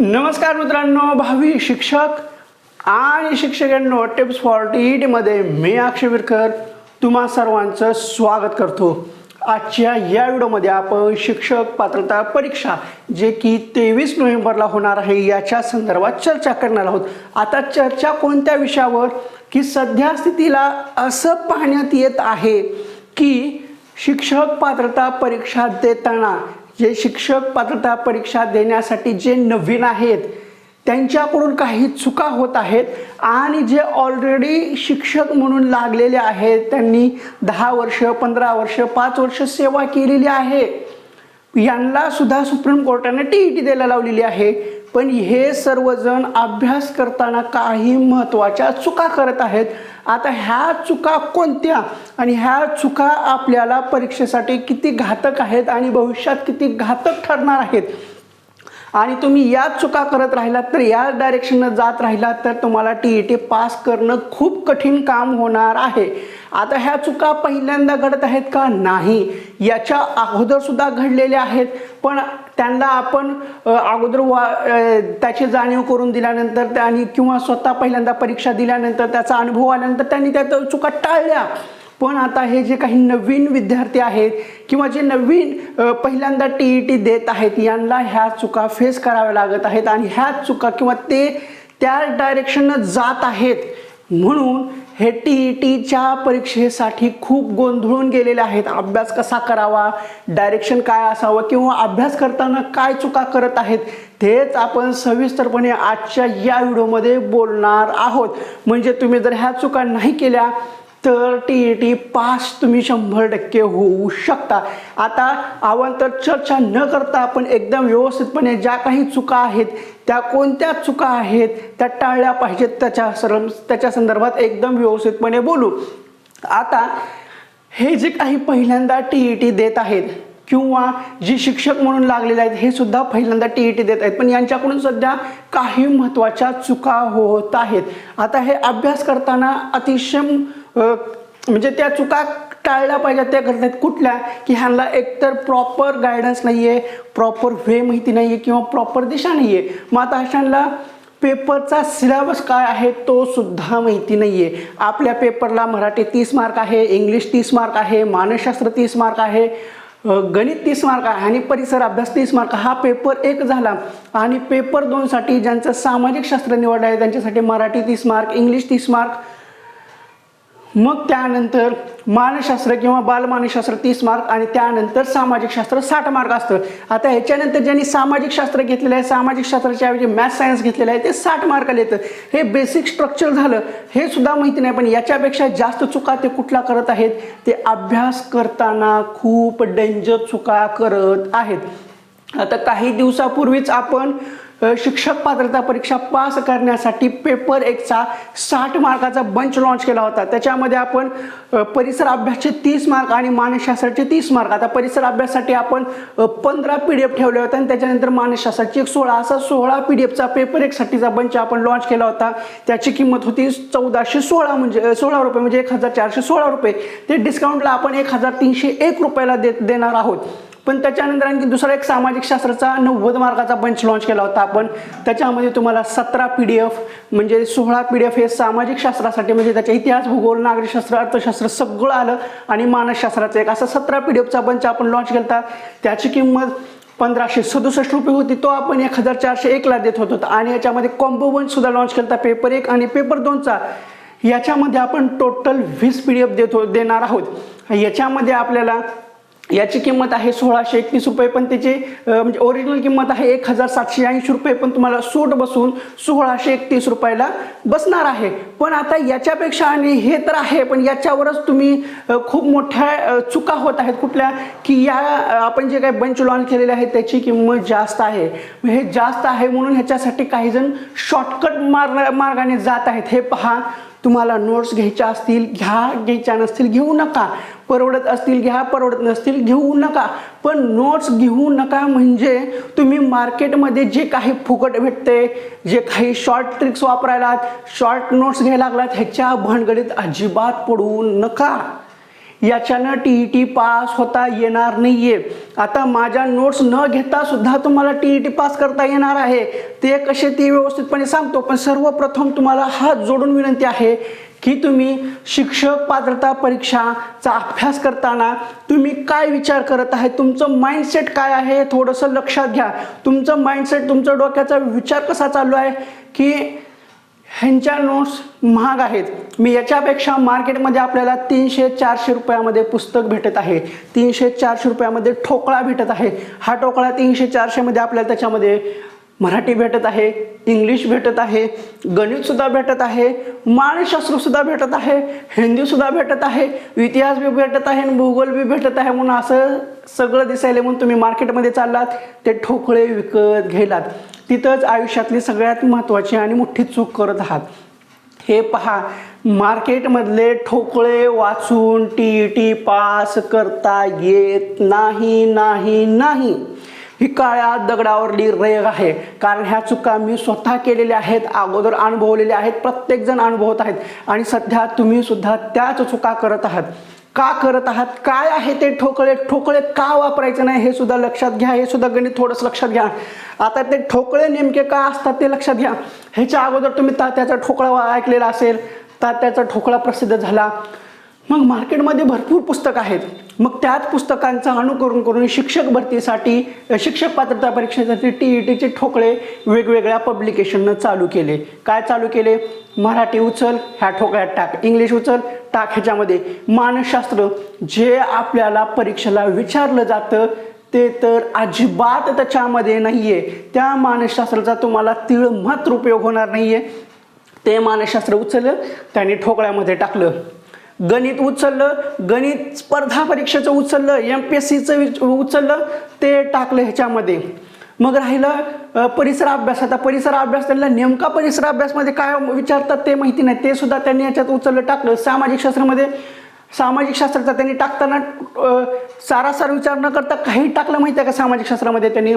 नमस्कार मित्रांनो भावी शिक्षक आणि शिक्षकांनो टिप्स फॉर टी मध्ये मी अक्षय विरकर. तुम्हा सर्वांचं स्वागत करतो. आजच्या या व्हिडिओमध्ये आपण शिक्षक पात्रता परीक्षा जे की तेवीस नोव्हेंबरला होणार आहे याच्या संदर्भात चर्चा करणार आहोत. आता चर्चा कोणत्या विषयावर? की सध्या स्थितीला असं पाहण्यात येत आहे की शिक्षक पात्रता परीक्षा देताना जे शिक्षक पात्रता परीक्षा देण्यासाठी जे नवीन आहेत त्यांच्याकडून काही चुका होत आहेत आणि जे ऑलरेडी शिक्षक म्हणून लागलेले आहेत त्यांनी दहा वर्ष पंधरा वर्ष पाच वर्ष सेवा केलेली आहे. यांना सुद्धा सुप्रीम कोर्टाने टी ई टी द्यायला लावलेली आहे. पण हे सर्वजण अभ्यास करताना काही महत्त्वाच्या चुका करत आहेत. आता ह्या चुका कोणत्या? आणि ह्या चुका आपल्याला परीक्षेसाठी किती घातक आहेत आणि भविष्यात किती घातक ठरणार आहेत? आणि तुम्ही याच चुका करत राहिलात तर याच डायरेक्शननं जात राहिलात तर तुम्हाला टी ई टी पास करणं खूप कठीण काम होणार आहे. आता ह्या चुका पहिल्यांदा घडत आहेत का? नाही. याच्या अगोदरसुद्धा घडलेल्या आहेत पण त्यांना आपण अगोदर वा त्याची जाणीव करून दिल्यानंतर त्यांनी किंवा स्वतः पहिल्यांदा परीक्षा दिल्यानंतर त्याचा अनुभव आल्यानंतर त्यांनी त्या चुका टाळल्या. पण आता हे जे काही नवीन विद्यार्थी आहेत किंवा जे नवीन पहिल्यांदा टी ई टी देत आहेत यांना ह्या चुका फेस कराव्या लागत आहेत आणि ह्या चुका किंवा ते त्या डायरेक्शननं जात आहेत. म्हणून हे टी ई टीच्या परीक्षेसाठी खूप गोंधळून गेलेले आहेत. अभ्यास कसा करावा डायरेक्शन काय असावं किंवा अभ्यास करताना काय चुका करत आहेत तेच आपण सविस्तरपणे आजच्या या व्हिडिओमध्ये बोलणार आहोत. म्हणजे तुम्ही जर ह्या चुका नाही केल्या तर टी ई टी पास तुम्ही शंभर टक्के होऊ शकता. आता अवांतर चर्चा न करता आपण एकदम व्यवस्थितपणे ज्या काही चुका आहेत त्या कोणत्या चुका आहेत त्या टाळल्या पाहिजेत त्याच्या सर्व त्याच्या संदर्भात एकदम व्यवस्थितपणे बोलू. आता हे जे काही पहिल्यांदा टी ई टी देत आहेत किंवा जी शिक्षक म्हणून लागलेले आहेत हे सुद्धा पहिल्यांदा टी ई टी देत आहेत पण यांच्याकडून सध्या काही महत्त्वाच्या चुका होत आहेत. आता हे अभ्यास करताना अतिशय म्हणजे त्या चुका टाळल्या पाहिजेत त्या घटनेत कुठल्या की ह्यांना एकतर प्रॉपर गायडन्स नाही आहे प्रॉपर वे माहिती नाही आहे किंवा प्रॉपर दिशा नाही आहे मग आता अशांना पेपरचा सिलेबस काय आहे तो सुद्धा माहिती नाही आहे आपल्या पेपरला मराठी तीस मार्क आहे इंग्लिश तीस मार्क आहे मानसशास्त्र तीस मार्क आहे गणित तीस मार्क आहे आणि परिसर अभ्यास तीस मार्क हा पेपर एक झाला. आणि पेपर दोनसाठी ज्यांचं सामाजिक शास्त्र निवडलं आहे त्यांच्यासाठी मराठी तीस मार्क इंग्लिश तीस मार्क मग त्यानंतर मानसशास्त्र किंवा बालमानसशास्त्र तीस मार्क आणि त्यानंतर सामाजिक शास्त्र साठ मार्क असतं. आता ह्याच्यानंतर ज्यांनी सामाजिक शास्त्र घेतलेलं आहे सामाजिक शास्त्राच्या ऐवजी मॅथ सायन्स घेतलेलं आहे ते साठ मार्काला येतं हे बेसिक स्ट्रक्चर झालं. हे सुद्धा माहिती नाही पण याच्यापेक्षा जास्त चुका ते कुठला करत आहेत? ते अभ्यास करताना खूप डेंजर चुका करत आहेत. आता काही दिवसापूर्वीच आपण शिक्षक पात्रता परीक्षा पास करण्यासाठी पेपर एकचा साठ मार्काचा बंच लॉन्च केला होता. त्याच्यामध्ये आपण परिसर अभ्यासचे तीस मार्क आणि मानसशास्त्राचे तीस मार्क. आता परिसर अभ्यासासाठी आपण पंधरा पी डी एफ ठेवले होते आणि त्याच्यानंतर मानसशास्त्राची एक सोळा असा सोळा पी डी एफचा पेपर एकसाठीचा बंच आपण लॉन्च केला होता. त्याची किंमत होती चौदाशे सोळा म्हणजे सोळा रुपये म्हणजे एक हजार चारशे सोळा रुपये. ते डिस्काउंटला आपण एक हजार तीनशे एक रुपयाला दे देणार आहोत. पण त्याच्यानंतर आणखी दुसरा एक सामाजिक शास्त्राचा नव्वद मार्काचा बंच लॉन्च केला होता आपण. त्याच्यामध्ये तुम्हाला सतरा पी डी एफ म्हणजे सोळा पी डी एफ हे सामाजिक शास्त्रासाठी म्हणजे त्याच्या इतिहास भूगोल नागरिकशास्त्र अर्थशास्त्र सगळं आलं आणि मानसशास्त्राचं एक. असा सतरा पी डी एफचा पंच आपण लॉन्च केला होता त्याची किंमत पंधराशे सदुसष्ट रुपये होती. तो आपण एक हजार चारशे एकला देत होतो. आणि याच्यामध्ये कॉम्बो बंच सुद्धा लॉन्च केला होता पेपर एक आणि पेपर दोनचा याच्यामध्ये आपण टोटल वीस पी डी एफ देतो देणार आहोत. याच्यामध्ये आपल्याला याची किंमत आहे सोळाशे एकतीस रुपये पण त्याची म्हणजे ओरिजिनल किंमत आहे एक हजार सातशे ऐंशी रुपये पण तुम्हाला सूट बसून सोळाशे एकतीस रुपयाला बसणार आहे. पण आता याच्यापेक्षा आणि हे तर आहे पण याच्यावरच तुम्ही खूप मोठ्या चुका होत आहेत. कुठल्या? की या आपण जे काही बंच लॉन्च केलेले आहे त्याची किंमत जास्त आहे. हे जास्त आहे म्हणून ह्याच्यासाठी काही जण शॉर्टकट मार्ग मार्गाने जात आहेत. हे पहा तुम्हाला नोट्स घ्यायच्या असतील घ्या घ्यायच्या नसतील घेऊ नका. परवडत असतील घ्या परवडत नसतील घेऊ नका. पण नोट्स घेऊ नका म्हणजे तुम्ही मार्केटमध्ये जे काही फुकट भेटते जे काही शॉर्ट ट्रिक्स वापरायलात शॉर्ट नोट्स घ्यायला लागलात ह्याच्या भानगडीत अजिबात पडू नका. याच्यानं टी ई टी पास होता येणार नाही आहे आता माझ्या नोट्स न घेता सुद्धा तुम्हाला टी ई टी पास करता येणार आहे. ते कसे ते व्यवस्थितपणे सांगतो पण सर्वप्रथम तुम्हाला हात जोडून विनंती आहे की तुम्ही शिक्षक पात्रता परीक्षाचा अभ्यास करताना तुम्ही काय विचार करत आहे तुमचं माइंडसेट काय आहे थोडंसं लक्षात घ्या. तुमचं माइंडसेट तुमचं डोक्याचा विचार कसा चालू आहे की ह्यांच्या नोट्स महाग आहेत. मी याच्यापेक्षा मार्केटमध्ये आपल्याला तीनशे चारशे रुपयामध्ये पुस्तक भेटत आहे. तीनशे चारशे रुपयामध्ये ठोकळा भेटत आहे. हा ठोकळा तीनशे चारशेमध्ये आपल्याला त्याच्यामध्ये मराठी भेटत आहे इंग्लिश भेटत आहे गणितसुद्धा भेटत आहे मानसशास्त्रसुद्धा भेटत आहे हिंदीसुद्धा भेटत आहे इतिहास बी भेटत आहे आणि भूगोल बी भेटत आहे म्हणून असं सगळं दिसायला म्हणून तुम्ही मार्केटमध्ये चाललात ते ठोकळे विकत घेलात तिथंच आयुष्यातली सगळ्यात महत्त्वाची आणि मोठी चूक करत आहात. हे पहा मार्केटमधले ठोकळे वाचून टी टी पास करता येत नाही नाही नाही. ही काळ्या दगडावरली रेग आहे. कारण ह्या चुका मी स्वतः केलेल्या आहेत अगोदर अनुभवलेल्या आहेत प्रत्येकजण अनुभवत आहेत. आणि सध्या तुम्ही सुद्धा त्याच चुका करत आहात. का करत आहात? काय आहे ते ठोकळे ठोकळे का वापरायचे नाही? हे सुद्धा लक्षात घ्या. हे सुद्धा गणित थोडंसं लक्षात घ्या. आता ते ठोकळे नेमके का असतात ते लक्षात घ्या. ह्याच्या अगोदर तुम्ही तात्याचा ठोकळा वा- ऐकलेला असेल. तात्याचा ठोकळा प्रसिद्ध झाला. मग मार्केटमध्ये भरपूर पुस्तक आहेत. मग त्याच पुस्तकांचं अनुकरण करून शिक्षक भरतीसाठी शिक्षक पात्रता परीक्षेसाठी टी ई टीचे ठोकळे वेगवेगळ्या पब्लिकेशननं चालू केले. काय चालू केले? मराठी उचल ह्या ठोकळ्यात टाक. इंग्लिश उचल टाक ह्याच्यामध्ये. मानसशास्त्र जे आपल्याला परीक्षेला विचारलं जातं ते तर अजिबात त्याच्यामध्ये नाही आहे त्या मानसशास्त्राचा तुम्हाला तीळ मात्र उपयोग होणार नाही आहे ते मानसशास्त्र उचललं त्याने ठोकळ्यामध्ये टाकलं. गणित उचललं गणित स्पर्धा परीक्षेचं उचललं एम पी एस सीचं उचललं ते टाकलं ह्याच्यामध्ये. मग राहिलं परिसर अभ्यास. आता परिसर अभ्यास त्यांना नेमका परिसर अभ्यासमध्ये काय विचारतात ते माहिती नाही. ते सुद्धा त्यांनी याच्यात उचललं टाकलं. सामाजिक शास्त्रामध्ये सामाजिक शास्त्राचा त्यांनी टाकताना सारासार विचार न करता काही टाकलं माहिती आहे का सामाजिक शास्त्रामध्ये? त्यांनी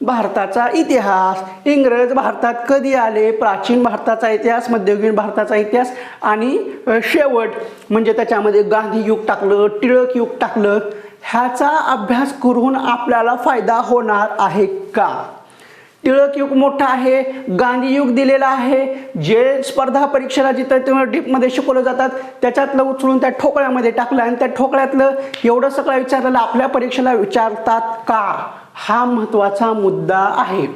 भारताचा इतिहास इंग्रज भारतात कधी आले प्राचीन भारताचा इतिहास मध्ययुगीन भारताचा इतिहास आणि शेवट म्हणजे त्याच्यामध्ये गांधी युग टाकलं टिळक युग टाकलं ह्याचा अभ्यास करून आपल्याला फायदा होणार आहे का? टिळक युग मोठा आहे गांधी युग दिलेला आहे जे स्पर्धा परीक्षेला जिथं तुम्ही डीपमध्ये शिकवलं जातात त्याच्यातलं उचलून त्या ठोकळ्यामध्ये टाकलं आणि त्या ठोकळ्यातलं एवढं सगळं विचारलेलं आपल्या परीक्षेला विचारतात का? हा महत्त्वाचा मुद्दा आहे.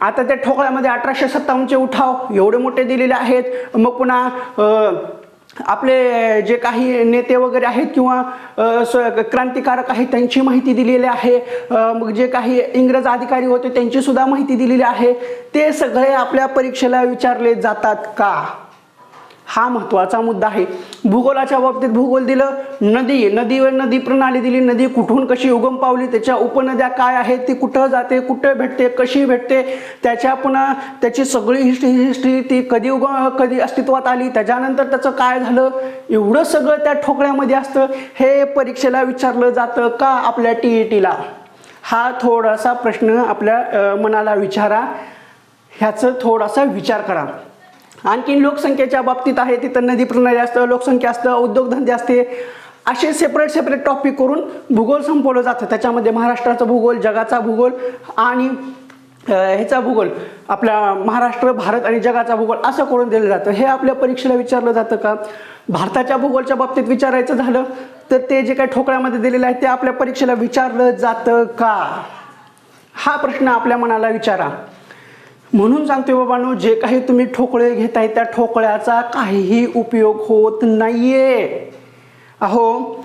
आता त्या ठोकळ्यामध्ये अठराशे सत्तावन्नचे उठाव एवढे मोठे दिलेले आहेत. मग पुन्हा आपले जे काही नेते वगैरे आहेत किंवा क्रांतिकारक आहेत त्यांची माहिती दिलेली आहे. मग जे काही इंग्रज अधिकारी होते त्यांची सुद्धा माहिती दिलेली आहे. ते सगळे आपल्या परीक्षेला विचारले जातात का? हा महत्त्वाचा मुद्दा आहे. भूगोलाच्या बाबतीत भूगोल दिलं नदी नदी नदी प्रणाली दिली नदी कुठून कशी उगम पावली त्याच्या उपनद्या काय आहेत ती कुठं जाते कुठं भेटते कशी भेटते त्याच्या पुन्हा त्याची सगळी हिस्ट्री हिस्ट्री ती कधी उगम कधी अस्तित्वात आली त्याच्यानंतर त्याचं काय झालं एवढं सगळं त्या ठोकळ्यामध्ये असतं हे परीक्षेला विचारलं जातं का आपल्या टी ई टीला? हा थोडासा प्रश्न आपल्या मनाला विचारा. ह्याचं थोडासा विचार करा. आणखीन लोकसंख्येच्या बाबतीत आहे तिथं नदी प्रणाली असतं लोकसंख्या असतं उद्योगधंदे असते. असे सेपरेट सेपरेट टॉपिक करून भूगोल संपवलं जातं. त्याच्यामध्ये महाराष्ट्राचा भूगोल जगाचा भूगोल आणि ह्याचा भूगोल आपला महाराष्ट्र भारत आणि जगाचा भूगोल असं करून दिलं जातं. हे आपल्या परीक्षेला विचारलं जातं का? भारताच्या भूगोलच्या बाबतीत विचारायचं झालं तर ते जे काही ठोकळ्यामध्ये दिलेलं आहे ते आपल्या परीक्षेला विचारलं जातं का? हा प्रश्न आपल्या मनाला विचारा. म्हणून सांगतोय बाबांनो जे काही तुम्ही ठोकळे घेताय त्या ठोकळ्याचा काहीही उपयोग होत नाहीये. अहो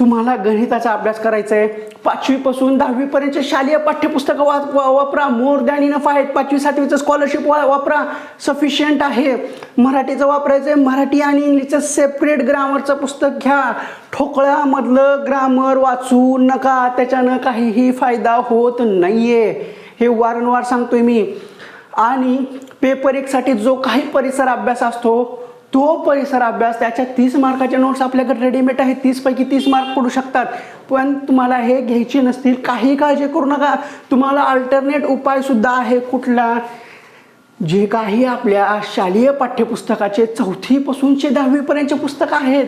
तुम्हाला गणिताचा अभ्यास करायचा आहे पाचवीपासून दहावीपर्यंतचे शालेय पाठ्यपुस्तकं वा वा- वापरा. मोर दॅन इनफ आहेत. पाचवी सातवीचं स्कॉलरशिप वा वापरा. सफिशियंट आहे. मराठीचं वापरायचं आहे मराठी आणि इंग्लिशचं सेपरेट ग्रामरचं पुस्तक घ्या. ठोकळ्यामधलं ग्रामर वाचू नका. त्याच्यानं काहीही फायदा होत नाही आहे हे वारंवार सांगतोय मी. आणि पेपर एकसाठी जो काही परिसर अभ्यास असतो तो परिसर अभ्यास त्याच्या तीस मार्काच्या नोट्स आपल्याकडे रेडीमेड आहेत. तीसपैकी तीस मार्क पडू शकतात. पण तुम्हाला हे घ्यायचे नसतील काही काळजी करू नका. तुम्हाला अल्टरनेट उपायसुद्धा आहे कुठला? जे काही आपल्या शालेय पाठ्यपुस्तकाचे चौथीपासूनचे दहावीपर्यंतचे पुस्तकं आहेत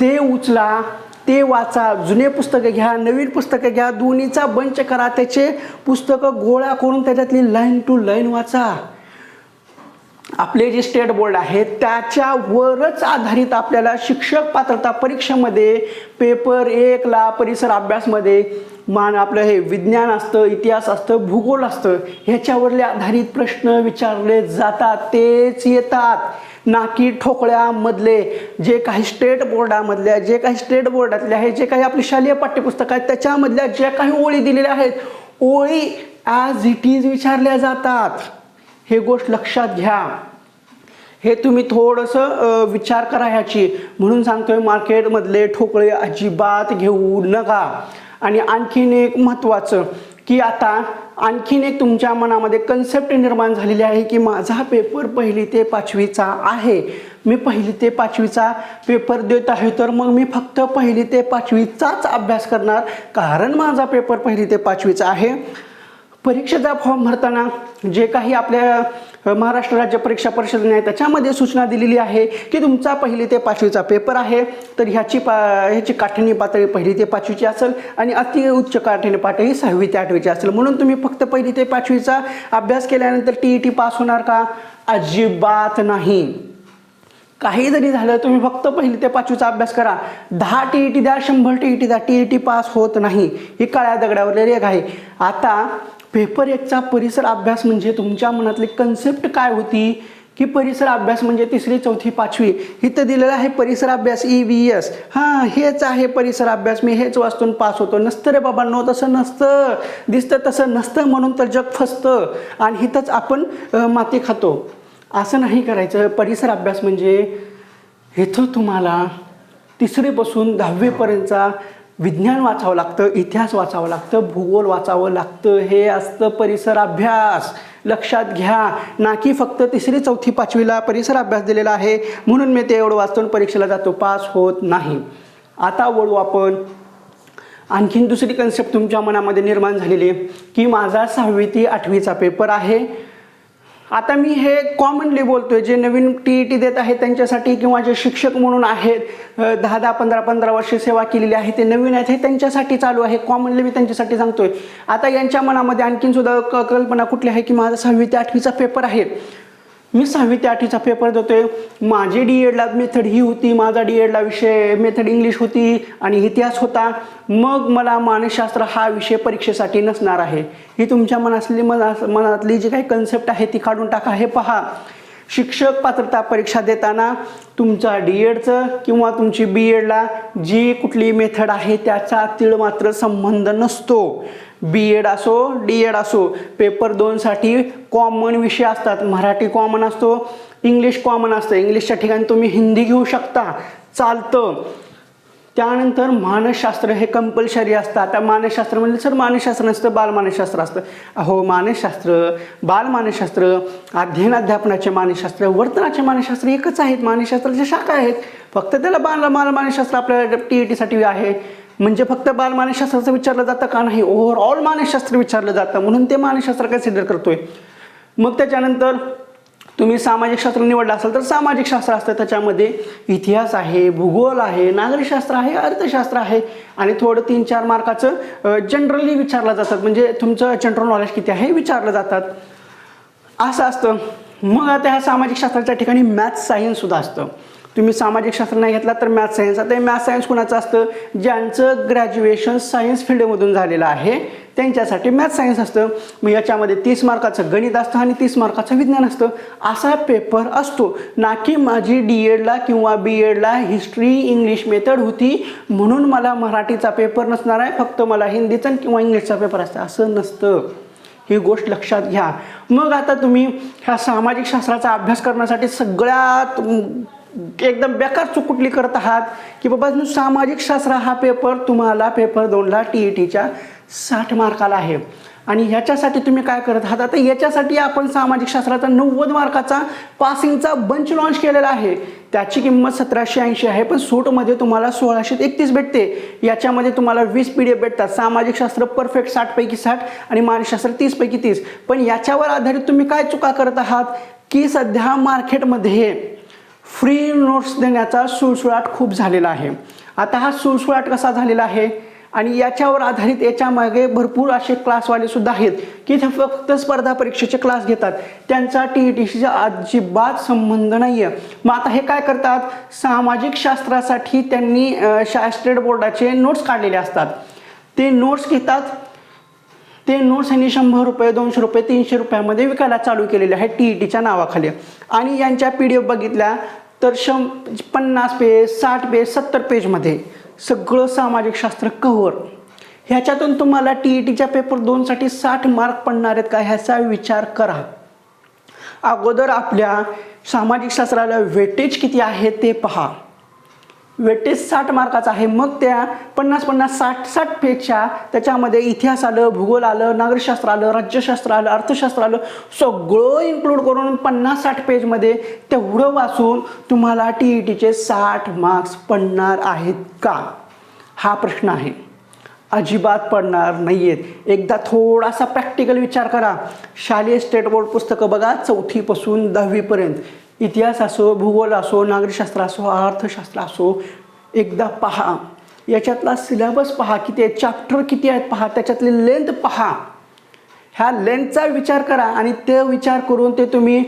ते उचला. ते वाचा जुने पुस्तकं घ्या नवीन पुस्तकं घ्या दोन्हीचा बंच करा त्याचे पुस्तकं गोळा करून त्याच्यातली लाईन टू लाईन वाचा. आपले जे स्टेट बोर्ड आहे त्याच्यावरच आधारित आपल्याला शिक्षक पात्रता परीक्षेमध्ये पेपर एकला परिसर अभ्यासमध्ये मान आपलं हे विज्ञान असतं इतिहास असतं भूगोल असतं ह्याच्यावरले आधारित प्रश्न विचारले जातात तेच येतात. ना की ठोकळ्यामधले जे काही स्टेट बोर्डामधल्या जे काही स्टेट बोर्डातले आहे जे काही आपली शालेय पाठ्यपुस्तक आहेत त्याच्यामधल्या ज्या काही ओळी दिलेल्या आहेत ओळी ॲज इट इज विचारल्या जातात. हे गोष्ट लक्षात घ्या. हे तुम्ही थोडंसं विचार करा ह्याची. म्हणून सांगतोय मार्केटमधले ठोकळे अजिबात घेऊ नका. आणि आणखीन एक महत्त्वाचं की आता आणखीन एक तुमच्या मनामध्ये कन्सेप्ट निर्माण झालेली आहे की माझा पेपर पहिली ते पाचवीचा आहे. मी पहिली ते पाचवीचा पेपर देत आहे तर मग मी फक्त पहिली ते पाचवीचाच अभ्यास करणार कारण माझा पेपर पहिली ते पाचवीचा आहे. परीक्षेचा फॉर्म भरताना जे काही आपल्या महाराष्ट्र राज्य परीक्षा परिषदेने आहे त्याच्यामध्ये सूचना दिलेली आहे की तुमचा पहिली ते पाचवीचा पेपर आहे तर ह्याची पा ह्याची काठिण्य पातळी पहिली ते पाचवीची असेल आणि अति उच्च काठिण्य पातळी सहावी ते आठवीची असेल. म्हणून तुम्ही फक्त पहिली ते पाचवीचा अभ्यास केल्यानंतर टी ई टी पास होणार का? अजिबात नाही. काही जरी झालं तुम्ही फक्त पहिली ते पाचवीचा अभ्यास करा. दहा टी ई टी द्या शंभर टी ई टी द्या टी ई टी पास होत नाही. ही काळ्या दगडावरले रेग आहे. आता पेपर एकचा परिसर अभ्यास म्हणजे तुमच्या मनातली कन्सेप्ट काय होती? की परिसर अभ्यास म्हणजे तिसरी चौथी पाचवी. इथं दिलेलं आहे परिसर अभ्यास ई व्ही एस हां हेच आहे परिसर अभ्यास. मी हेच वाचून पास होतो. नसतं रे बाबांनो तसं नसतं. दिसतं तसं नसतं म्हणून तर जग फसतं. आणि इथंच आपण माती खातो. असं नाही करायचं. परिसर अभ्यास म्हणजे इथं तुम्हाला तिसरीपासून दहावीपर्यंतचा विज्ञान वाचावं लागतं इतिहास वाचावं लागतं भूगोल वाचावं लागतं हे असतं परिसर अभ्यास. लक्षात घ्या. ना की फक्त तिसरी चौथी पाचवीला परिसर अभ्यास दिलेला आहे म्हणून मी ते एवढं वाचतो परीक्षेला जातो. पास होत नाही. आता वळू आपण. आणखीन दुसरी कन्सेप्ट तुमच्या मनामध्ये निर्माण झालेली आहे की माझा सहावी ते आठवीचा पेपर आहे. आता मी हे कॉमनली बोलतोय जे नवीन टी ई टी देत आहे त्यांच्यासाठी किंवा जे शिक्षक म्हणून आहेत दहा दहा पंधरा पंधरा वर्ष सेवा केलेली आहे ते नवीन आहेत हे त्यांच्यासाठी चालू आहे. कॉमनली मी त्यांच्यासाठी सांगतोय. आता यांच्या मनामध्ये आणखीन सुद्धा क कल्पना कुठली आहे की माझा सहावी ते आठवीचा पेपर आहे. मी सहावी ते आठवीचा पेपर देतोय. माझी डी एडला मेथड ही होती माझा डी एडला विषय मेथड इंग्लिश होती आणि इतिहास होता. मग मला मानसशास्त्र हा विषय परीक्षेसाठी नसणार आहे. ही तुमच्या मनातली मना मनातली जी काही कन्सेप्ट आहे ती काढून टाका. हे पहा. शिक्षक पात्रता परीक्षा देताना तुमचा डी एडचं किंवा तुमची बी एडला जी कुठली मेथड आहे त्याचा तीळ मात्र संबंध नसतो. बी एड असो डी एड असो पेपर दोनसाठी कॉमन विषय असतात. मराठी कॉमन असतो इंग्लिश कॉमन असतं. इंग्लिशच्या ठिकाणी तुम्ही हिंदी घेऊ शकता. चालतं. त्यानंतर मानसशास्त्र हे कंपल्सरी असतं. आता मानसशास्त्र म्हणजे सर मानसशास्त्र नसतं बालमानसशास्त्र असतं. अहो मानसशास्त्र बालमानसशास्त्र अध्ययन अध्यापनाचे मानसशास्त्र वर्तनाचे मानसशास्त्र एकच आहेत. मानसशास्त्राच्या शाखा आहेत. फक्त त्याला बाल बालमानसशास्त्र आपल्या टी ई टीसाठी आहे. म्हणजे फक्त बालमानसशास्त्राचं विचारलं जातं का नाही? ओव्हरऑल मानसशास्त्र विचारलं जातं. म्हणून ते मानसशास्त्र कन्सिडर करतोय? मग त्याच्यानंतर तुम्ही सामाजिक शास्त्र निवडलं असाल तर सामाजिक शास्त्र असतं. त्याच्यामध्ये इतिहास आहे भूगोल आहे नागरिकशास्त्र आहे अर्थशास्त्र आहे आणि थोडं तीन चार मार्काचं जनरली विचारलं जातात म्हणजे तुमचं जनरल नॉलेज किती आहे हे विचारलं जातात. असं असतं. मग आता ह्या सामाजिक शास्त्राच्या ठिकाणी मॅथ्स सायन्ससुद्धा असतं. तुम्ही सामाजिक शास्त्र नाही घेतला तर मॅथ्स सायन्स आता मॅथ मॅथ्स सायन्स कुणाचं असतं? ज्यांचं ग्रॅज्युएशन सायन्स फील्डमधून झालेलं आहे त्यांच्यासाठी मॅथ्स सायन्स असतं. मग याच्यामध्ये तीस मार्काचं गणित असतं आणि तीस मार्काचं विज्ञान असतं. असा पेपर असतो. ना की माझी डी एडला किंवा बी एडला हिस्ट्री इंग्लिश मेथड होती म्हणून मला मराठीचा पेपर नसणार आहे. फक्त मला हिंदीचा किंवा इंग्लिशचा पेपर असतं. असं नसतं. ही गोष्ट लक्षात घ्या. मग आता तुम्ही ह्या सामाजिक शास्त्राचा अभ्यास करण्यासाठी सगळ्यात एकदम बेकार चूक कुठली करत आहात की बाबा सामाजिक शास्त्र हा पेपर तुम्हाला पेपर दोनला टी ई टीच्या साठ मार्काला आहे. आणि ह्याच्यासाठी तुम्ही काय करत आहात? आता याच्यासाठी आपण सामाजिक शास्त्राचा नव्वद मार्काचा पासिंगचा बंच लॉन्च केलेला आहे. त्याची किंमत सतराशे ऐंशी आहे पण सूटमध्ये तुम्हाला सोळाशे एकतीस भेटते. याच्यामध्ये तुम्हाला वीस पी डी एफ भेटतात. सामाजिक शास्त्र परफेक्ट साठपैकी साठ आणि मानसशास्त्र तीसपैकी तीस पण याच्यावर आधारित तुम्ही काय चुका करत आहात? की सध्या मार्केटमध्ये फ्री नोट्स देण्याचा सुळसुळाट खूप झालेला आहे. आता हा सुळसुळाट कसा झालेला आहे? आणि याच्यावर आधारित याच्यामागे भरपूर असे क्लासवाले सुद्धा आहेत की ते फक्त स्पर्धा परीक्षेचे क्लास घेतात. त्यांचा टी ई टी सीचा अजिबात संबंध नाही आहे मग आता हे काय करतात? सामाजिक शास्त्रासाठी त्यांनी शास्त्रेड बोर्डाचे नोट्स काढलेले असतात. ते नोट्स घेतात ते नोट्स यांनी शंभर रुपये दोनशे रुपये तीनशे रुपयामध्ये विकायला चालू केलेले आहे टी ई टीच्या नावाखाली. आणि यांच्या पी डी एफ बघितल्या तर शं पन्नास पेज साठ पेज सत्तर पेजमध्ये सगळं सामाजिक शास्त्र कव्हर ह्याच्यातून तुम्हाला टी ई टीच्या पेपर दोनसाठी साठ मार्क पडणार आहेत का ह्याचा विचार करा. अगोदर आपल्या सामाजिक शास्त्राला वेटेज किती आहे ते पहा. वेटेज साठ मार्काचा आहे. मग त्या पन्नास पन्नास साठ साठ पेजच्या त्याच्यामध्ये इतिहास आलं भूगोल आलं नागरिकशास्त्र आलं राज्यशास्त्र आलं अर्थशास्त्र आलं सगळं इन्क्लूड करून पन्नास साठ पेजमध्ये तेवढं वाचून तुम्हाला टी ई टीचे साठ मार्क्स पडणार आहेत का? हा प्रश्न आहे. अजिबात पडणार नाही आहेत एकदा थोडासा प्रॅक्टिकल विचार करा. शालेय स्टेट बोर्ड पुस्तकं बघा चौथीपासून दहावीपर्यंत. इतिहास असो भूगोल असो नागरिकशास्त्र असो अर्थशास्त्र असो एकदा पहा. याच्यातला सिलेबस पहा किती आहे चॅप्टर किती आहेत पहा त्याच्यातली लेंथ पहा. ह्या लेंथचा विचार करा आणि ते विचार करून ते तुम्ही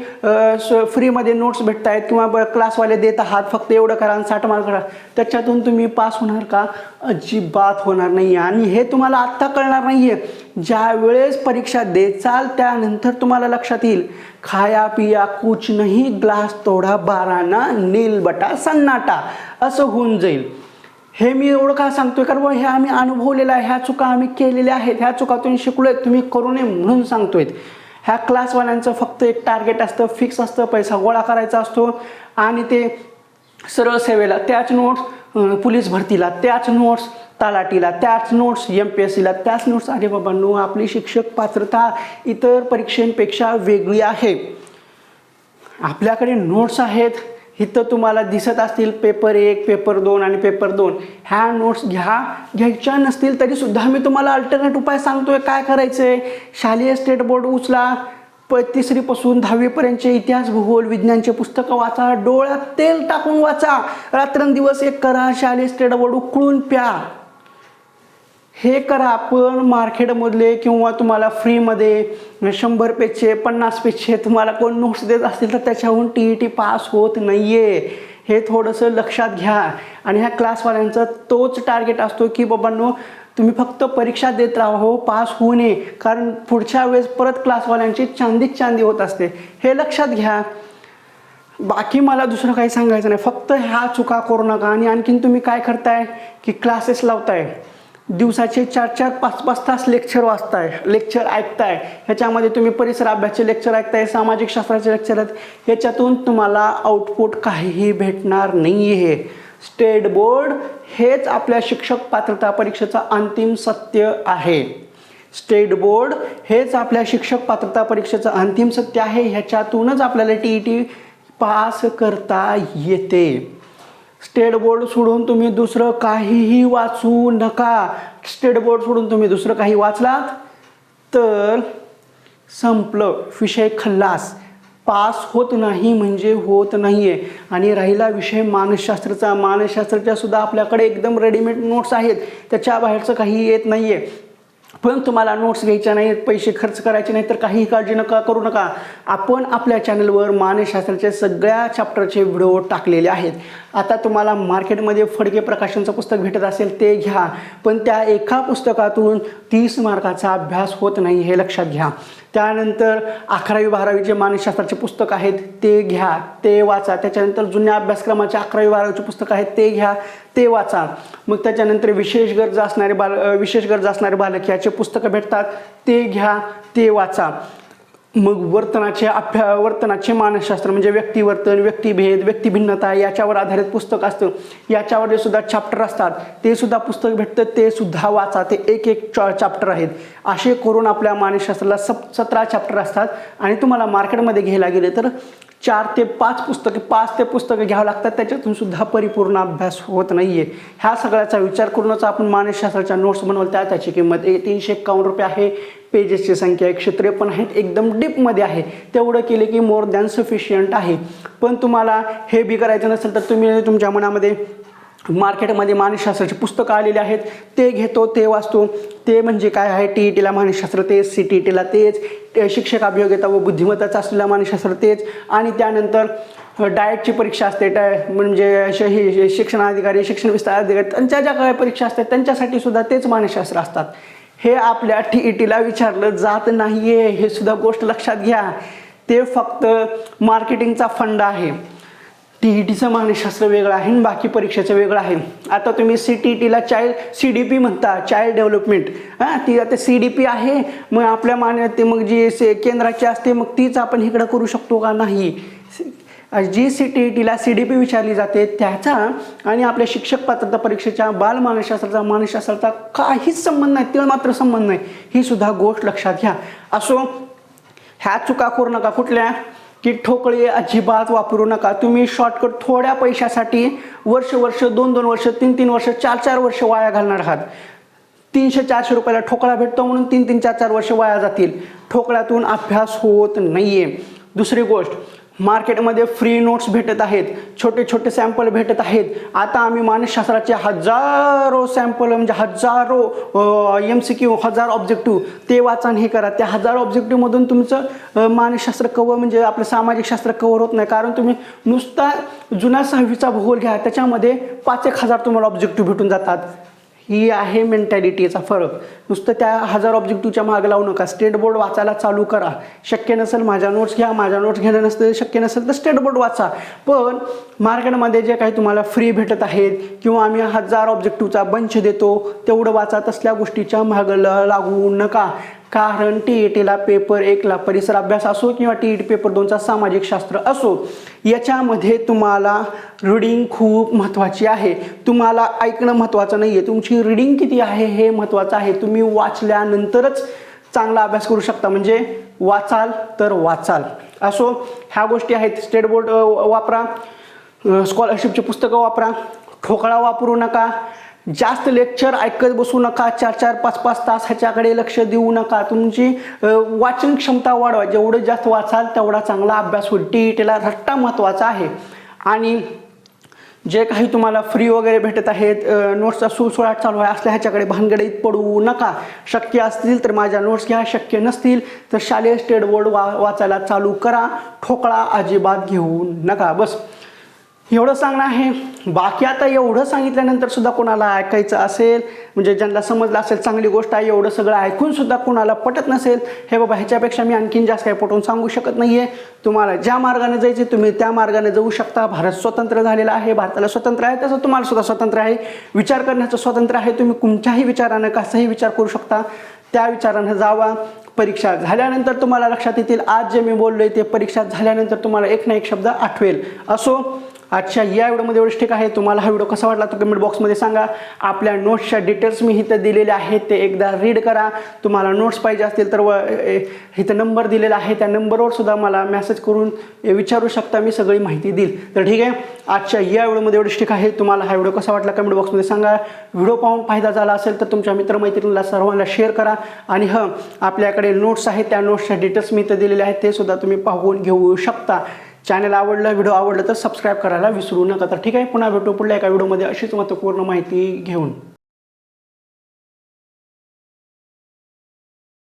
फ्रीमध्ये नोट्स भेटतायत किंवा ब- क्लासवाले देत आहात फक्त एवढं करा आणि साठ मार्क करा. त्याच्यातून तुम्ही पास होणार का? अजिबात होणार नाही. आणि हे तुम्हाला आत्ता कळणार नाही आहे ज्या वेळेस परीक्षा देचाल त्यानंतर तुम्हाला लक्षात येईल. खाया पिया कुछ नाही ग्लास तोडा बाराना नीलबटा सन्नाटा. असं होऊन जाईल. हे मी एवढं का सांगतोय? कारण बुवा हे आम्ही अनुभवलेलं आहे ह्या चुका आम्ही केलेल्या आहेत ह्या चुका तुम्ही शिकलोय तुम्ही करू नये म्हणून सांगतोय ह्या क्लासवाल्यांचं फक्त एक टार्गेट असतं फिक्स असतं पैसा गोळा करायचा असतो आणि ते सरळ सेवेला त्याच नोट्स पोलीस भरतीला त्याच नोट्स तलाटीला त्याच नोट्स एम पी एस सीला त्याच नोट्स अरे बाबांनो आपली शिक्षक पात्रता इतर परीक्षांपेक्षा वेगळी आहे. आपल्याकडे नोट्स आहेत इथं तुम्हाला दिसत असतील पेपर एक पेपर दोन आणि पेपर दोन. ह्या नोट्स घ्या. घ्यायच्या नसतील तरी सुद्धा मी तुम्हाला अल्टरनेट उपाय सांगतोय. काय करायचं आहे शालेय स्टेट बोर्ड उचला. प तिसरीपासून दहावीपर्यंतचे इतिहास भूगोल विज्ञानचे पुस्तकं वाचा. डोळ्यात तेल टाकून वाचा. रात्रंदिवस एक करा. शालेय स्टेट बोर्ड उकळून प्या. हे करा आपण मार्केटमधले किंवा तुम्हाला फ्रीमध्ये शंभर पेजचे पन्नास पेजचे तुम्हाला कोण नोट्स देत असतील तर त्याच्याहून टी ई टी पास होत नाही आहे हे थोडंसं लक्षात घ्या. आणि ह्या क्लासवाल्यांचा तोच टार्गेट असतो की बाबांनो तुम्ही फक्त परीक्षा देत राहा हो पास होऊ नये. कारण पुढच्या वेळेस परत क्लासवाल्यांची चांदीच चांदी होत असते. हे लक्षात घ्या. बाकी मला दुसरं काही सांगायचं नाही. फक्त ह्या चुका करू नका. आणि आणखीन तुम्ही काय करताय? की क्लासेस लावताय. दिवसाचे चार चार पाच पाच तास लेक्चर वाचताय लेक्चर ऐकताय. ह्याच्यामध्ये तुम्ही परिसर अभ्यासचे लेक्चर ऐकताय सामाजिक शास्त्राचे लेक्चर आहेत. ह्याच्यातून तुम्हाला आउटपुट काहीही भेटणार नाही आहे स्टेट बोर्ड हेच आपल्या शिक्षक पात्रता परीक्षेचं अंतिम सत्य आहे. स्टेट बोर्ड हेच आपल्या शिक्षक पात्रता परीक्षेचं अंतिम सत्य आहे. ह्याच्यातूनच आपल्याला टी ई टी पास करता येते. स्टेट बोर्ड सोडून तुम्ही दुसरं काहीही वाचू नका. स्टेट बोर्ड सोडून तुम्ही दुसरं काही वाचलात? तर संपलं. विषय खल्लास. पास होत नाही म्हणजे होत नाही आहे आणि राहिला विषय मानसशास्त्राचा. मानसशास्त्राच्या सुद्धा आपल्याकडे एकदम रेडीमेड नोट्स आहेत. त्याच्या बाहेरचं काही येत नाही आहे पण तुम्हाला नोट्स घ्यायच्या नाहीत पैसे खर्च करायचे नाही तर काहीही काळजी नका करू नका. आपण आपल्या चॅनलवर मानसशास्त्राच्या सगळ्या चॅप्टरचे व्हिडिओ टाकलेले आहेत. आता तुम्हाला मार्केटमध्ये फडके प्रकाशनचं पुस्तक भेटत असेल ते घ्या. पण त्या एका पुस्तकातून तीस मार्काचा अभ्यास होत नाही हे लक्षात घ्या. त्यानंतर अकरावी बारावीचे मानसशास्त्राचे पुस्तक आहेत ते घ्या. ते वाचा. त्याच्यानंतर जुन्या अभ्यासक्रमाचे अकरावी बारावीचे पुस्तक आहेत ते घ्या. ते वाचा. मग त्याच्यानंतर विशेष गरज असणारे बाल विशेष गरज असणारे बालक याचे पुस्तकं भेटतात. ते घ्या ते वाचा. मग वर्तनाचे अभ्या वर्तनाचे मानसशास्त्र म्हणजे व्यक्तिवर्तन व्यक्तिभेद व्यक्तिभिन्नता याच्यावर आधारित पुस्तक असतं. याच्यावर जे सुद्धा चॅप्टर असतात ते सुद्धा पुस्तक भेटतं ते सुद्धा वाचा. ते एक एक चॅप्टर आहेत. असे करून आपल्या मानसशास्त्राला सप सतरा चॅप्टर असतात. आणि तुम्हाला मार्केटमध्ये घ्यायला गेले तर चार ते पाच पुस्तके पाच ते पुस्तकं घ्यावं लागतात. त्याच्यातून सुद्धा परिपूर्ण अभ्यास होत नाही आहे ह्या सगळ्याचा विचार करूनच आपण मानसशास्त्राच्या नोट्स बनवल्या त्याची किंमत ए तीनशे एकावन्न रुपये आहे. पेजेसची संख्या एकशे त्रेपन्न आहेत. एकदम डीपमध्ये आहे. तेवढं केले की मोर दॅन सफिशियंट आहे. पण तुम्हाला हे बी करायचं नसेल तर तुम्ही तुमच्या मनामध्ये मार्केटमध्ये मानसशास्त्राची पुस्तकं आलेली आहेत. ते घेतो ते वाचतो. ते म्हणजे काय आहे? टी ई टीला मानसशास्त्र तेच सी टी ई टीला तेच. ते शिक्षक अभियोग्यता व बुद्धिमत्ताचा असलेला मानसशास्त्र तेच. आणि त्यानंतर डाएटची परीक्षा असते. डाय म्हणजे अशा शिक्षण अधिकारी शिक्षण विस्तार अधिकारी त्यांच्या ज्या काय परीक्षा असतात त्यांच्यासाठी सुद्धा तेच मानसशास्त्र असतात. हे आपल्या टी ई टीला विचारलं जात नाही आहे हे सुद्धा गोष्ट लक्षात घ्या. ते फक्त मार्केटिंगचा फंड आहे. टी ई टीचं मानसशास्त्र वेगळं आहे आणि बाकी परीक्षेचं वेगळं आहे. आता तुम्ही सी टी टीला चाइल्ड सी डी पी म्हणता चाइल्ड डेव्हलपमेंट हां ती आता सी डी पी आहे. मग आपल्या मान्यते ते मग जी से केंद्राची असते मग तीच आपण इकडं करू शकतो का नाही? जी सी टी ई टीला सी डी पी विचारली जाते त्याचा आणि आपल्या शिक्षक पात्रता परीक्षेच्या बाल मानसशास्त्राचा मानसशास्त्राचा काहीच संबंध नाही ते मात्र संबंध नाही. ही सुद्धा गोष्ट लक्षात घ्या. असो ह्या चुका करू नका कुठल्या? की ठोकळे अजिबात वापरू नका. तुम्ही शॉर्टकट थोड्या पैशासाठी वर्ष वर्ष दोन दोन वर्ष तीन तीन वर्ष चार चार वर्ष वाया घालणार आहात. तीनशे चारशे रुपयाला ठोकळा भेटतो म्हणून तीन तीन चार चार वर्ष वाया जातील. ठोकळ्यातून अभ्यास होत नाहीये. दुसरी गोष्ट मार्केटमध्ये फ्री नोट्स भेटत आहेत छोटे छोटे सॅम्पल भेटत आहेत. आता आम्ही मानसशास्त्राचे हजारो सॅम्पल म्हणजे हजारो एम सी क्यू हजार ऑब्जेक्टिव्ह ते वाचन हे करा. त्या हजार ऑब्जेक्टिव्हमधून तुमचं मानसशास्त्र कवर म्हणजे आपलं सामाजिक शास्त्र कवर होत नाही. कारण तुम्ही नुसता जुना सहावीचा भूगोल घ्या त्याच्यामध्ये पाच एक हजार तुम्हाला ऑब्जेक्टिव्ह भेटून जातात. ही आहे मेंटॅलिटीचा फरक. नुसतं त्या हजार ऑब्जेक्टिव्हच्या मागे लावू नका. स्टेट बोर्ड वाचायला चालू करा. शक्य नसेल माझ्या नोट्स घ्या माझ्या नोट्स घेणं नसतं शक्य नसेल तर स्टेट बोर्ड वाचा. पण मार्केटमध्ये जे काही तुम्हाला फ्री भेटत आहेत किंवा आम्ही हजार ऑब्जेक्टिव्हचा बंच देतो तेवढं वाचा. तसल्या गोष्टीच्या मागं ल- लागू नका. कारण टी ई टीला पेपर एकला परिसर अभ्यास असो किंवा टी ई टी पेपर दोनचा सामाजिक शास्त्र असो याच्यामध्ये तुम्हाला रिडिंग खूप महत्त्वाची आहे. तुम्हाला ऐकणं महत्त्वाचं नाही आहे तुमची रिडिंग किती आहे हे महत्त्वाचं आहे. तुम्ही वाचल्यानंतरच चांगला अभ्यास करू शकता. म्हणजे वाचाल तर वाचाल. असो ह्या गोष्टी आहेत. स्टेट बोर्ड वापरा. स्कॉलरशिपची पुस्तकं वापरा. ठोकळा वापरू नका. जास्त लेक्चर ऐकत बसू नका चार चार पाच पाच तास ह्याच्याकडे लक्ष देऊ नका. तुमची वाचन क्षमता वाढवा. जेवढं जास्त वाचाल तेवढा चांगला अभ्यास होईल. टी ई टीला रट्टा महत्त्वाचा आहे. आणि जे काही तुम्हाला फ्री वगैरे भेटत आहेत नोट्सचा सुळसुळाट चालू आहे असल्या ह्याच्याकडे भानगडीत पडू नका. शक्य असतील तर माझ्या नोट्स घ्या. शक्य नसतील तर शालेय स्टेट बोर्ड वा वाचायला चालू करा. ठोकळा अजिबात घेऊ नका. बस. एवढं सांगणं आहे. बाकी आता एवढं सांगितल्यानंतर सुद्धा कोणाला ऐकायचं असेल म्हणजे ज्यांना समजलं असेल चांगली गोष्ट आहे एवढं सगळं ऐकून सुद्धा कोणाला पटत नसेल हे बाबा ह्याच्यापेक्षा मी आणखीन जास्त काही पटवून सांगू शकत नाही आहे तुम्हाला ज्या मार्गाने जायचे तुम्ही त्या मार्गाने जाऊ शकता. भारत स्वतंत्र झालेला आहे भारताला स्वतंत्र आहे तसं तुम्हाला सुद्धा स्वतंत्र आहे. विचार करण्याचं स्वातंत्र्य आहे. तुम्ही कोणत्याही विचारानं कसाही विचार करू शकता. त्या विचारानं जावा. परीक्षा झाल्यानंतर तुम्हाला लक्षात येतील आज जे मी बोललोय ते परीक्षा झाल्यानंतर तुम्हाला एक ना एक शब्द आठवेल. असो आजच्या या व्हिडिओमध्ये एवढंच ठीक आहे. तुम्हाला हा व्हिडिओ कसा वाटला तो कमेंट बॉक्समध्ये सांगा. आपल्या नोट्सच्या डिटेल्स मी इथं दिलेले आहेत ते एकदा रीड करा. तुम्हाला नोट्स पाहिजे असतील तर व ए- इथं नंबर दिलेला आहे. त्या नंबरवर सुद्धा मला मेसेज करून विचारू शकता मी सगळी माहिती देईल. तर ठीक आहे. आजच्या या व्हिडिओमध्ये एवढंच ठीक आहे. तुम्हाला हा व्हिडिओ कसा वाटला कमेंट बॉक्समध्ये सांगा. व्हिडिओ पाहून फायदा झाला असेल तर तुमच्या मित्रमैत्रिणीला सर्वांना शेअर करा. आणि हं आपल्याकडे नोट्स आहेत. त्या नोट्सच्या डिटेल्स मी इथं दिलेले आहेत. ते सुद्धा तुम्ही पाहून घेऊ शकता. चॅनल आवडलं व्हिडिओ आवडलं तर सबस्क्राईब करायला विसरू नका. तर ठीक आहे पुन्हा भेटू पुढल्या एका व्हिडिओमध्ये अशीच महत्त्वपूर्ण माहिती घेऊन.